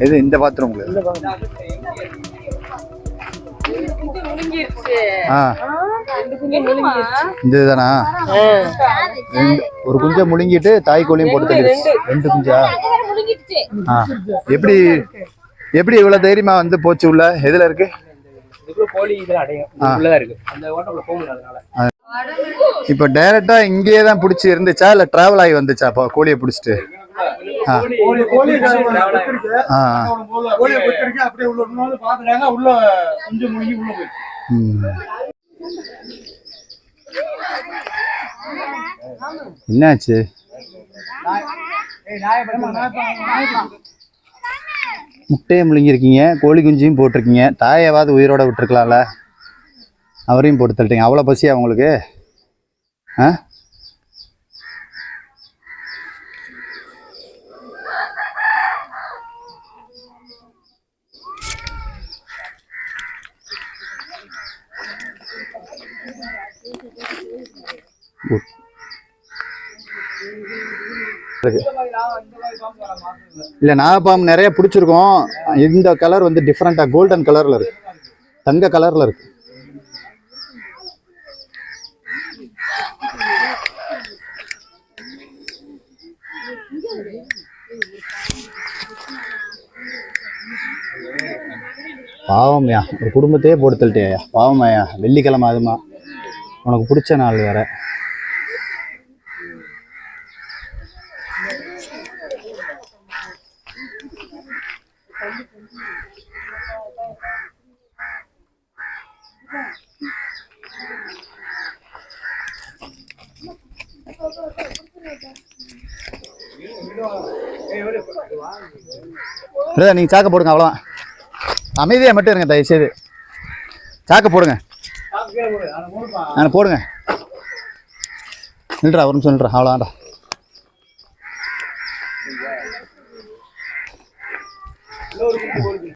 இது இந்த பாத்ரூம் ஆ. இந்த இதுதானா? ரெண்டு ஒரு குஞ்சை முழுங்கிட்டு தாய் கோழியும் போட்டு ரெண்டு குஞ்சா? ஆ. எப்படி எப்படி இவ்வளவு தைரியமா வந்து போச்சு உள்ள? எதுல இருக்கு? இப்போ டைரக்டா இங்கேயே தான் பிடிச்சி இருந்துச்சா? இல்ல டிராவல் ஆகி வந்துச்சா? கோழியை பிடிச்சிட்டு? என்னாச்சு? முட்டையை முழுங்கிருக்கீங்க கோழி குஞ்சையும் போட்டிருக்கீங்க. தாயாவது உயிரோட விட்டுருக்கலாம்ல. அவரையும் போட்டு தள்ளிட்டீங்க. அவ்வளோ பசியா உங்களுக்கு? ஆ? இல்லை நாகப்பாம்பு நிறைய பிடிச்சிருக்கோம். இந்த கலர் வந்து டிஃப்ரெண்ட்டாக கோல்டன் கலரில் இருக்கு. தங்க கலரில் இருக்கு. பாவம்யா ஒரு குடும்பத்தையே போட்டு பாவம் பாவமாயா வெள்ளிக்கிழமை அதுமா உனக்கு பிடிச்ச நாள் வேற. பிரதர் நீங்கள் சாக்க போடுங்க அவ்வளோதான் அமைதியாக மட்டும் இருங்க தயவு செய்து சாக்க போடுங்க. நான் போடுங்க. நில்றா ஒரு நிமிஷம் நில்றா அவ்வளோதான்டா